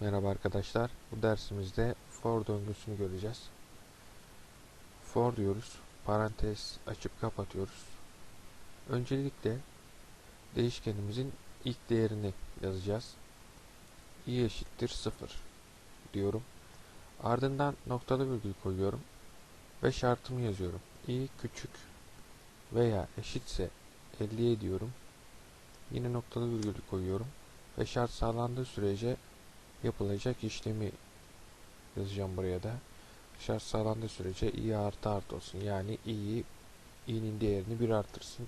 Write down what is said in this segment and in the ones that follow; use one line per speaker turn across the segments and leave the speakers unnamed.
Merhaba arkadaşlar. Bu dersimizde for döngüsünü göreceğiz. For diyoruz. Parantez açıp kapatıyoruz. Öncelikle değişkenimizin ilk değerini yazacağız. i eşittir 0 diyorum. Ardından noktalı virgül koyuyorum ve şartımı yazıyorum. i küçük veya eşitse 50'ye diyorum. Yine noktalı virgül koyuyorum ve şart sağlandığı sürece yapılacak işlemi yazacağım buraya da. Şart sağlandığı sürece i artı artı olsun. Yani i'yi i'nin değerini bir artırsın.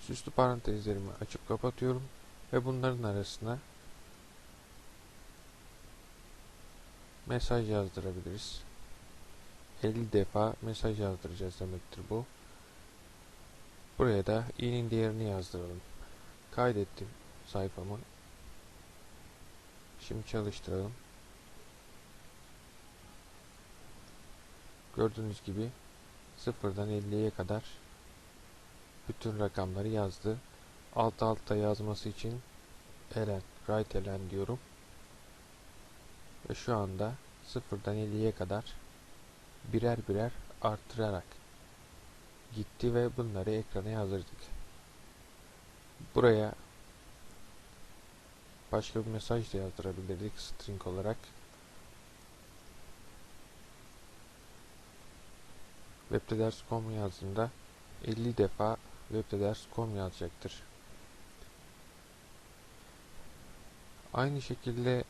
Süslü parantezlerimi açıp kapatıyorum ve bunların arasına mesaj yazdırabiliriz. 50 defa mesaj yazdıracağız demektir bu. Buraya da i'nin değerini yazdıralım. Kaydettim sayfamı. Şimdi çalıştıralım. Gördüğünüz gibi sıfırdan 50'ye kadar bütün rakamları yazdı. Alt alta yazması için elen, write elen diyorum. Ve şu anda sıfırdan 50'ye kadar birer birer arttırarak gitti ve bunları ekrana yazdırdık. Buraya başka bir mesaj da yazdırabilirdik string olarak. Webde ders.com yazdığımda 50 defa webde ders.com yazacaktır. Aynı şekilde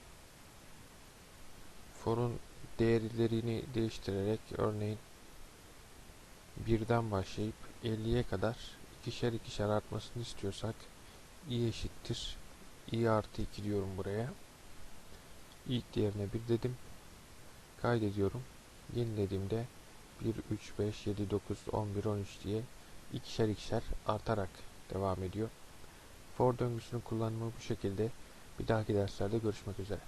for'un değerlerini değiştirerek örneğin birden başlayıp 50'ye kadar ikişer ikişer artmasını istiyorsak i eşittir i artı 2 diyorum buraya. İlk değerine 1 dedim. Kaydediyorum. Yenilediğimde 1, 3, 5, 7, 9, 11, 13 diye ikişer ikişer artarak devam ediyor. For döngüsünün kullanımı bu şekilde. Bir dahaki derslerde görüşmek üzere.